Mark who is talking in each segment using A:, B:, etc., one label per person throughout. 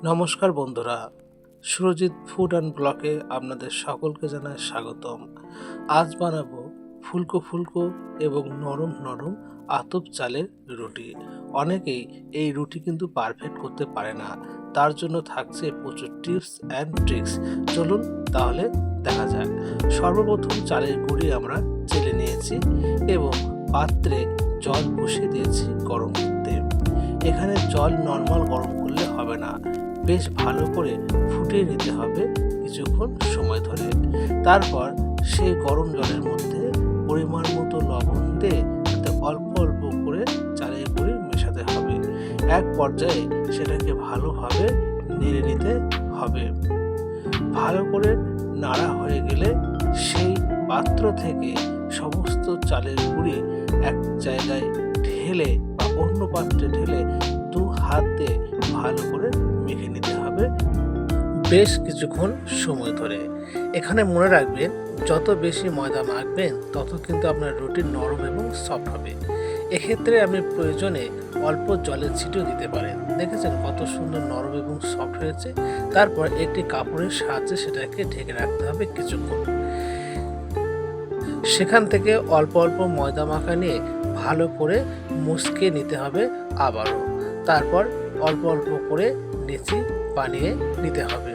A: নমস্কার বন্ধুরা, Surajit food and ব্লকে আপনাদের সকলকে জানায় স্বাগতম। আজ বানাবো ফুলকো ফুলকো এবং নরম নরম আতপ চালের রুটি। অনেকেই এই রুটি কিন্তু পারফেক্ট করতে পারে না, তার জন্য থাকছে প্রচুর টিপস অ্যান্ড ট্রিক্স চলুন তাহলে দেখা যাক। সর্বপ্রথম চালের গুঁড়ি আমরা চেলে নিয়েছি এবং পাত্রে জল বসিয়ে দিয়েছি গরম করতে এখানে জল নর্মাল গরম করলে হবে না। বেশ ভালো করে ফুটিয়ে নিতে হবে কিছুক্ষণ সময় ধরে। তারপর সেই গরম জলের মধ্যে পরিমাণ মতো লবণ দিয়ে তাতে অল্প অল্প করে চালের গুঁড়ি মেশাতে হবে। এক পর্যায়ে সেটাকে ভালোভাবে নেড়ে নিতে হবে। ভালো করে নাড়া হয়ে গেলে সেই পাত্র থেকে সমস্ত চালের গুঁড়ি এক জায়গায় ঢেলে অন্য পাত্রে ঢেলে দু হাত ভালো করে মেখে নিতে হবে। বেশ কিছুক্ষণ সময় ধরে। এখানে মনে রাখবেন, যত বেশি ময়দা মাখবেন, তত কিন্তু আপনার রুটি নরম এবং সফট হবে। এক্ষেত্রে আপনি প্রয়োজনে অল্প জলের ছিটিও দিতে পারেন। দেখেছেন কত সুন্দর নরম এবং সফট হয়েছে? তারপর একটি কাপড়ের সাহায্যে সেটাকে ঢেকে রাখতে হবে কিছুক্ষণ। সেখান থেকে অল্প অল্প ময়দা মাখা নিয়ে ভালো করে মুসকে নিতে হবে আবারও। তারপর অল্প অল্প করে নেচি বানিয়ে নিতে হবে।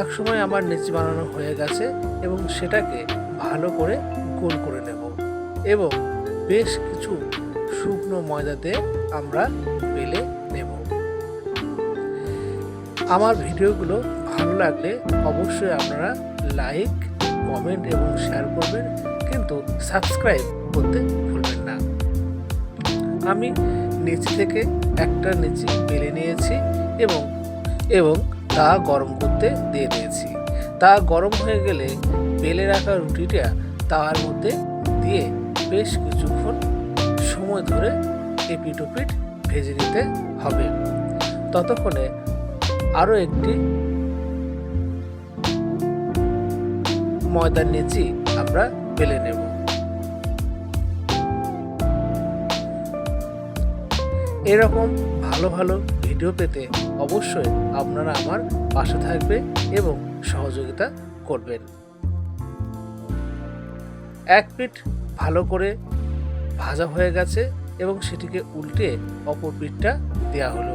A: এক সময় আমার নেচি বানানো হয়ে গেছে এবং সেটাকে ভালো করে গোল করে নেব এবং বেশ কিছু শুকনো ময়দাতে আমরা বেলে নেব। আমার ভিডিওগুলো ভালো লাগলে অবশ্যই আপনারা লাইক, কমেন্ট এবং শেয়ার করবেন, কিন্তু সাবস্ক্রাইব করতে আমি নিচ থেকে একটা নিচি বেলে নিয়েছি এবং এবং তা গরম করতে দিয়ে দিয়েছি। তা গরম হয়ে গেলে বেলে রাখা রুটিটা তার মধ্যে দিয়ে বেশ কিছুক্ষণ সময় ধরে এপিট ওপিট ভেজে নিতে হবে। ততক্ষণে আরও একটি ময়দার নিচি আমরা বেলে নেব। এরকম ভালো ভালো ভিডিও পেতে অবশ্যই আপনারা আমার পাশে থাকবে এবং সহযোগিতা করবেন। এক পিঠ ভালো করে ভাজা হয়ে গেছে এবং সেটিকে উল্টে অপর পিঠটা দেওয়া হলো।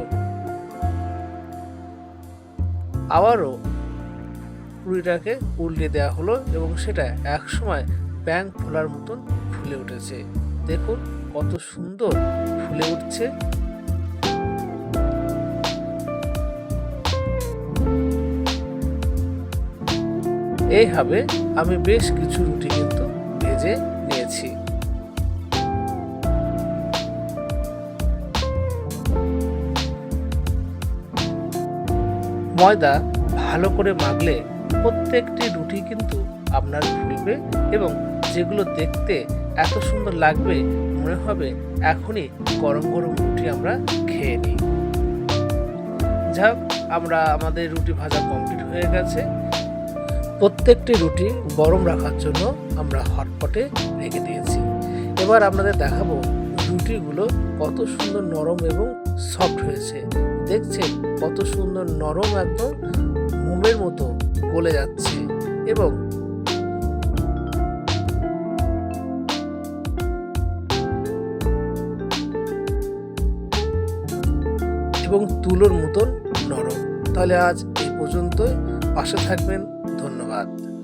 A: আবারও পুরিটাকে উল্টে দেওয়া হলো এবং সেটা এক সময় ব্যাং ফোলার মতন ফুলে উঠেছে। দেখুন কত সুন্দর ফুলে উঠছে। এইভাবে আমি বেশ কিছু রুটি কিন্তু ভেজে নিয়েছি। ময়দা ভালো করে মাগলে প্রত্যেকটি রুটি কিন্তু আপনার ফুলবে এবং যেগুলো দেখতে এত সুন্দর লাগবে মনে হবে এখনই গরম গরম রুটি আমরা খেয়ে নিই। যাক আমরা আমাদের রুটি ভাজা কমপ্লিট হয়ে গেছে। প্রত্যেকটি রুটি গরম রাখার জন্য আমরা হটপটে রেখে দিয়েছি। এবার আপনাদের দেখাবো রুটিগুলো কত সুন্দর নরম এবং সফট হয়েছে। দেখছেন কত সুন্দর নরম একদম মোমের মতো গলে যাচ্ছে এবং এবং তুলোর মতন নরম। তাহলে আজ এই পর্যন্তই। পাশে থাকবেন। ধন্যবাদ।